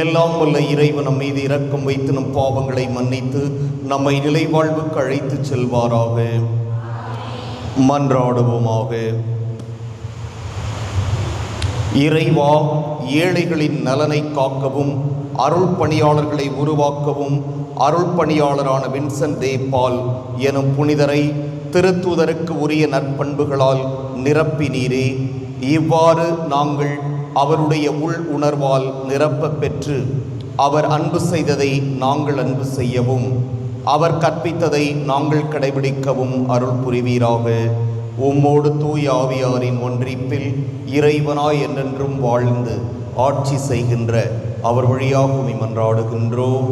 எல்லாம் வல்ல இறைவன் நம் மீது இரக்கம் வைத்து நம் பாவங்களை மன்னித்து நம்மை நிலை வாழ்வுக்கு அழைத்து செல்வாராக. மன்றாடுவோமாக. இறைவா ஏழைகளின் நலனை காக்கவும் அருள் பணியாளர்களை உருவாக்கவும் அருள் பணியாளரான வின்சன் தேப்பால் எனும் புனிதரை திருத்துதருக்கு உரிய நற்பண்புகளால் நிரப்பினீரே. இவ்வாறு நாங்கள் அவருடைய உள் உணர்வால் நிரப்ப பெற்று அவர் அன்பு செய்ததை நாங்கள் அன்பு செய்யவும் அவர் கற்பித்ததை நாங்கள் கடைபிடிக்கவும் அருள் புரிவீராக. உம்மோடு தூய் ஆவியாரின் ஒன்றிப்பில் இறைவனாய் என்றென்றும் வாழ்ந்து ஆட்சி செய்கின்ற அவர் வழியாக மன்றாடுகின்றோம்.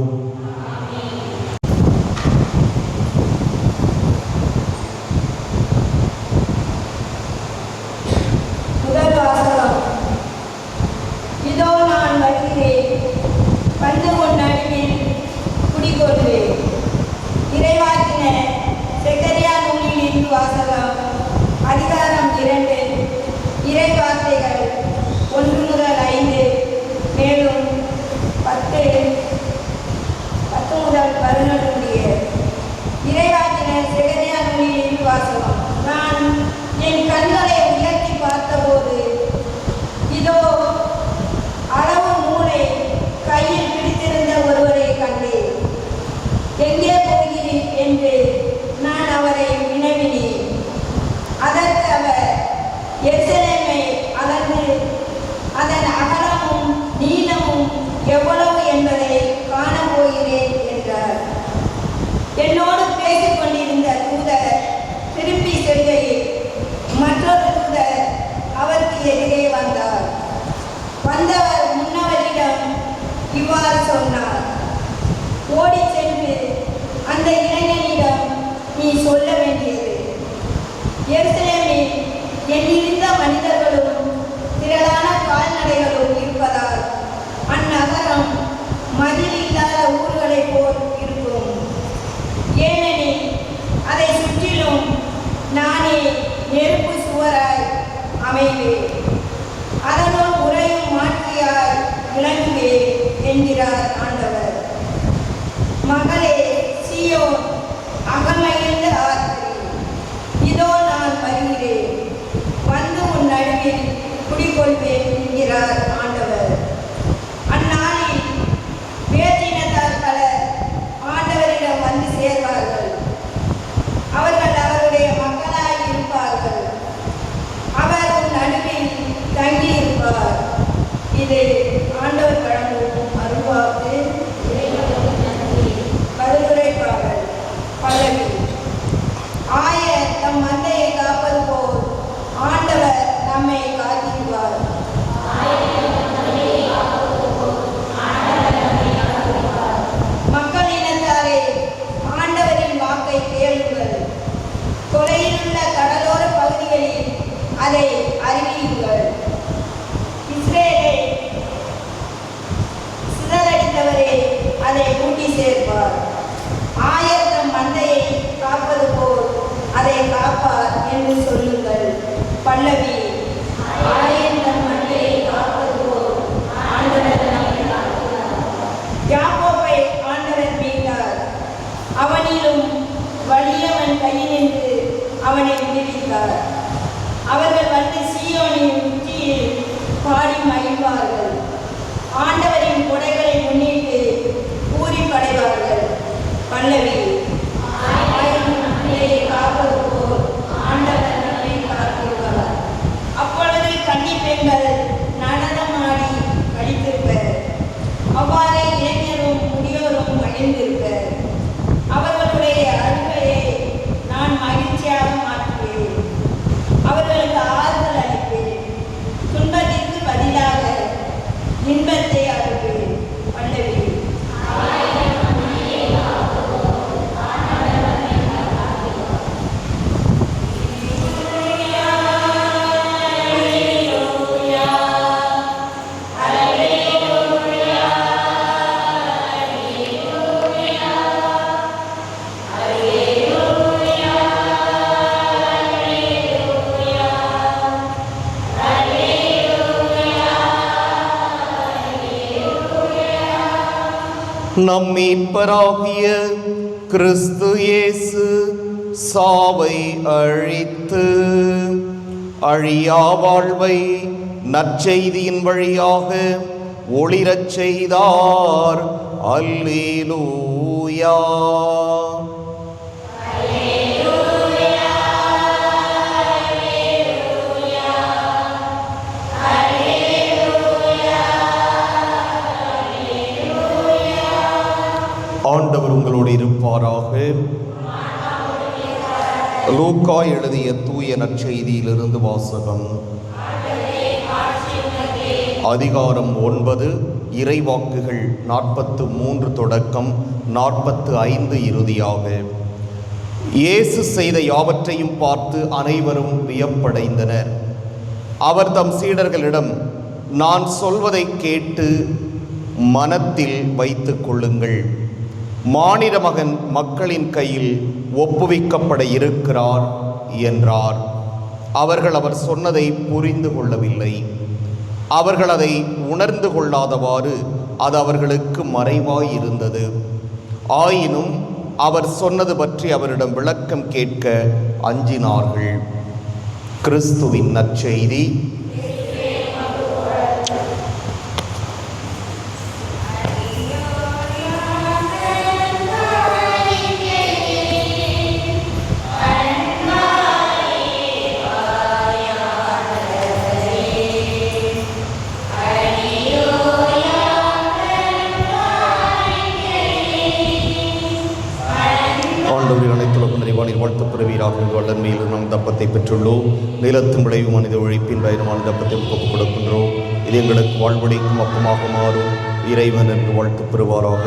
நம் மீட்பராகிய கிறிஸ்து இயேசு சாவை அழித்து அழியா வாழ்வை நற்செய்தியின் வழியாக ஒளிரச் செய்தார். அல்லேலூயா. ஆண்டவர் உங்களோடு இருப்பாராக. லூக்கா எழுதிய தூய நற்செய்தியிலிருந்து வாசகம். அதிகாரம் ஒன்பது இறைவாக்குகள் நாற்பத்து மூன்று தொடக்கம் நாற்பத்து ஐந்து இறுதியாக. இயேசு செய்த யாவற்றையும் பார்த்து அனைவரும் வியப்படைந்தனர். அவர் தம் சீடர்களிடம் நான் சொல்வதை கேட்டு மனத்தில் வைத்துக் கொள்ளுங்கள். மாநில மகன் மக்களின் கையில் ஒப்புவிக்கப்பட இருக்கிறார் என்றார். அவர்கள் அவர் சொன்னதை புரிந்து கொள்ளவில்லை. அவர்கள் அதை உணர்ந்து கொள்ளாதவாறு அது அவர்களுக்கு மறைவாயிருந்தது. ஆயினும் அவர் சொன்னது பற்றி அவரிடம் விளக்கம் கேட்க அஞ்சினார்கள். கிறிஸ்துவின் நற்செய்தி வாழ்த்து வல்லமையில் நாம் தப்பத்தை பெற்றுள்ளோம். நிலத்தின் விளைவு மனித ஒழிப்பின் பயணமான தப்பத்தை ஒப்புக் கொடுக்கின்றோம். இது எங்களுக்கு வாழ்வழிக்கும் அப்பமாக மாறும் இறைவன் என்று வாழ்த்து பெறுவாராக.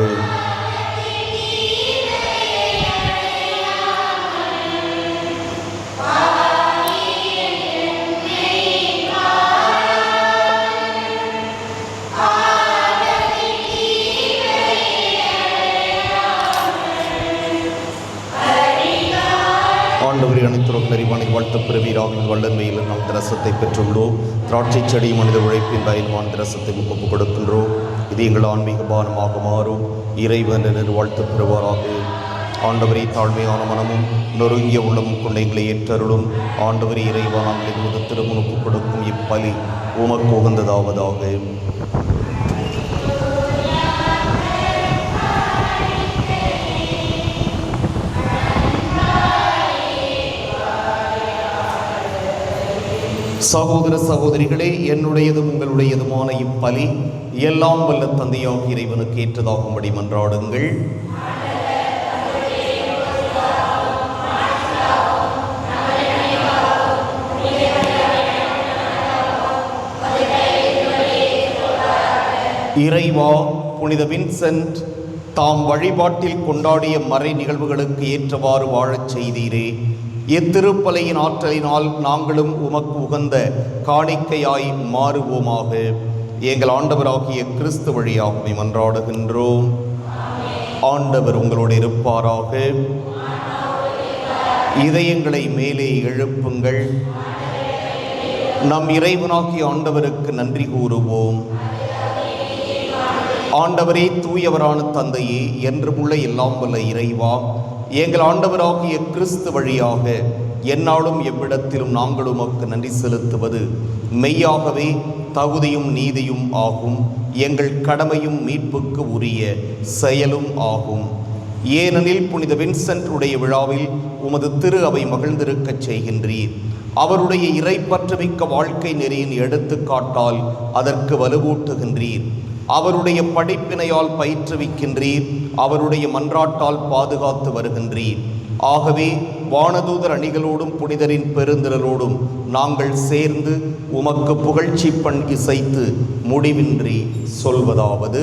பெருமானை நெறிவானை வாழ்த்த பிறவீராக நாம் திரசத்தை பெற்றுள்ளோம். திராட்சை செடி மனித உழைப்பின் பயன்மான திரசத்தை ஒப்பு கொடுக்கின்றோம் இது எங்கள் ஆன்மீக பானமாக மாறும். இறைவன் என்று வாழ்த்து பெறுவாராக. ஆண்டவரை தாழ்மையான மனமும் நொறுங்கிய உள்ளமும் கொண்ட எங்களை ஏற்றருளும். ஆண்டவரை இறைவா நாங்கள் இருபது திருமுனுப்பு கொடுக்கும் இப்பலி உமக்கு உகந்ததாவதாக. சகோதர சகோதரிகளே என்னுடையதும் உங்களுடையதுமான இப்பலி எல்லாம் வல்ல தந்தையாக இறைவனுக்கு ஏற்றதாகும்படி மன்றாடுங்கள். இறைவா புனித வின்சென்ட் தாம் வழிபாட்டில் கொண்டாடிய மறை நிகழ்வுகளுக்கு ஏற்றவாறு வாழச் செய்தீரே. எத்திருப்பலையின் ஆற்றலினால் நாங்களும் உமக்கு உகந்த காணிக்கையாய் மாறுவோமாக. எங்கள் ஆண்டவராகிய கிறிஸ்து வழியாகவே மன்றாடுகின்றோம். ஆண்டவர் உங்களோடு இருப்பாராக. இதயங்களை மேலே எழுப்புங்கள். நம் இறைவனாகிய ஆண்டவருக்கு நன்றி கூறுவோம். ஆண்டவரே தூயவரான தந்தையே என்றும் உள்ள எல்லாம் வல்ல இறைவா எங்கள் ஆண்டவராகிய கிறிஸ்து வழியாக என்னாலும் எவ்விடத்திலும் நாங்கள் உமக்கு நன்றி செலுத்துவது மெய்யாகவே தகுதியும் நீதியும் ஆகும். எங்கள் கடமையும் மீட்புக்கு உரிய செயலும் ஆகும். ஏனெனில் புனித வின்சென்ட் உடைய விழாவில் உமது திரு அவை மகிழ்ந்திருக்கச் செய்கின்றீர். அவருடைய இறைப்பற்றுமிக்க வாழ்க்கை நெறியின் எடுத்துக்காட்டால் அதற்கு வலுவூட்டுகின்றீர். அவருடைய படிப்பினையால் பயிற்றுவிக்கின்றீர் அவருடைய மன்றாட்டால் பாதுகாத்து வருகின்றீர். ஆகவே வானதூதர் அணிகளோடும் புனிதரின் பெருந்திரலோடும் நாங்கள் சேர்ந்து உமக்கு புகழ்ச்சி பண் இசைத்து முடிவின்றி சொல்வதாவது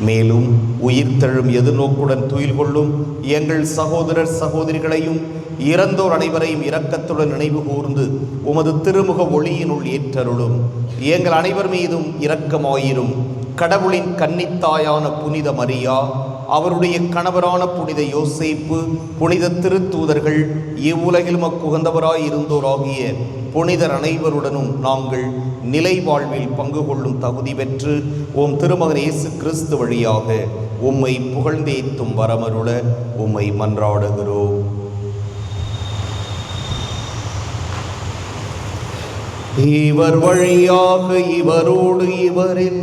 மேலும் உயிர்த்தெழும் எதிர்நோக்குடன் துயில் கொள்ளும் எங்கள் சகோதரர் சகோதரிகளையும் இறந்தோர் அனைவரையும் இரக்கத்துடன் நினைவு கூர்ந்து உமது திருமுக ஒளியினுள் ஏற்றருளும். எங்கள் அனைவர் மீதும் இரக்கமாயிரும். கடவுளின் கன்னித்தாயான புனித மரியா அவருடைய கணவரான புனித யோசேப்பு புனித திருத்தூதர்கள் இவ்வுலகில் மக்குகந்தவராய் இருந்தோராகிய புனிதர் அனைவருடனும் நாங்கள் நிலை வாழ்வில் பங்கு கொள்ளும் தகுதி பெற்று உம் திருமகன் இயேசு கிறிஸ்து வழியாக உம்மை புகழ்ந்தேத்தும் வரமருள உம்மை மன்றாடுகிறோம். இவர் வழியாக இவரோடு இவரின்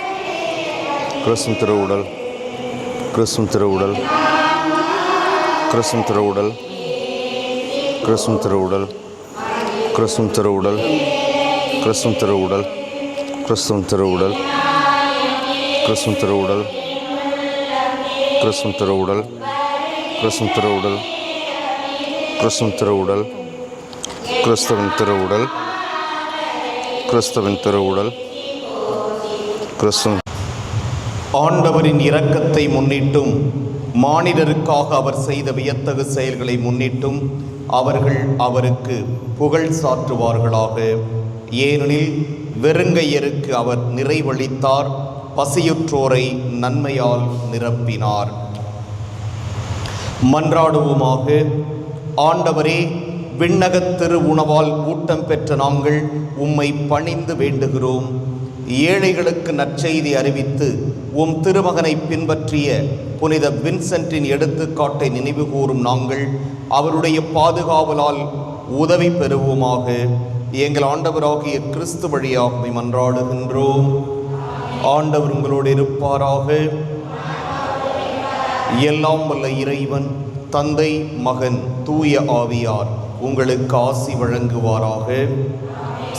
கிறிஸ்தும் திருவுடல் கிறிஸ்தும் திருவுடல் கிறிஸ்தும் திருவுடல் கிறிஸ்தும் திருவுடல் கிறிஸ்தும் திருவுடல் கிறிஸ்தும் திருவுடல் கிறிஸ்தும் திருவுடல் கிறிஸ்தும் திருவுடல் கிறிஸ்தும் திருவுடல் கிறிஸ்தும் திருவுடல் கிறிஸ்தும் திருவுடல் கிறிஸ்தவன் திருவுடல் கிறிஸ்தவன் திருவுடல் கிறிஸ்துவின் ஆண்டவரின் இரக்கத்தை முன்னிட்டும் மானிடருக்காக அவர் செய்த வியத்தகு செயல்களை முன்னிட்டும் அவர்கள் அவருக்கு புகழ் சாற்றுவார்களாக. ஏனெனில் வெறுங்கையருக்கு அவர் நிறைவளித்தார் பசியுற்றோரை நன்மையால் நிரப்பினார். மன்றாடுவோமாக ஆண்டவரே விண்ணகத் திரு உணவால் ஊட்டம் பெற்ற நாங்கள் உம்மை பணிந்து வேண்டுகிறோம். ஏழைகளுக்கு நற்செய்தி அறிவித்து உம் திருமகனை பின்பற்றிய புனித வின்சென்ட்டின் எடுத்துக்காட்டை நினைவுகூரும் நாங்கள் அவருடைய பாதுகாவலால் உதவி பெறுவோமாக. எங்கள் ஆண்டவராகிய கிறிஸ்து வழியாக மன்றாடுகின்றோம். ஆண்டவர் உங்களோடு இருப்பாராக. எல்லாம் வல்ல இறைவன் தந்தை மகன் தூய ஆவியார் உங்களுக்கு ஆசி வழங்குவாராக.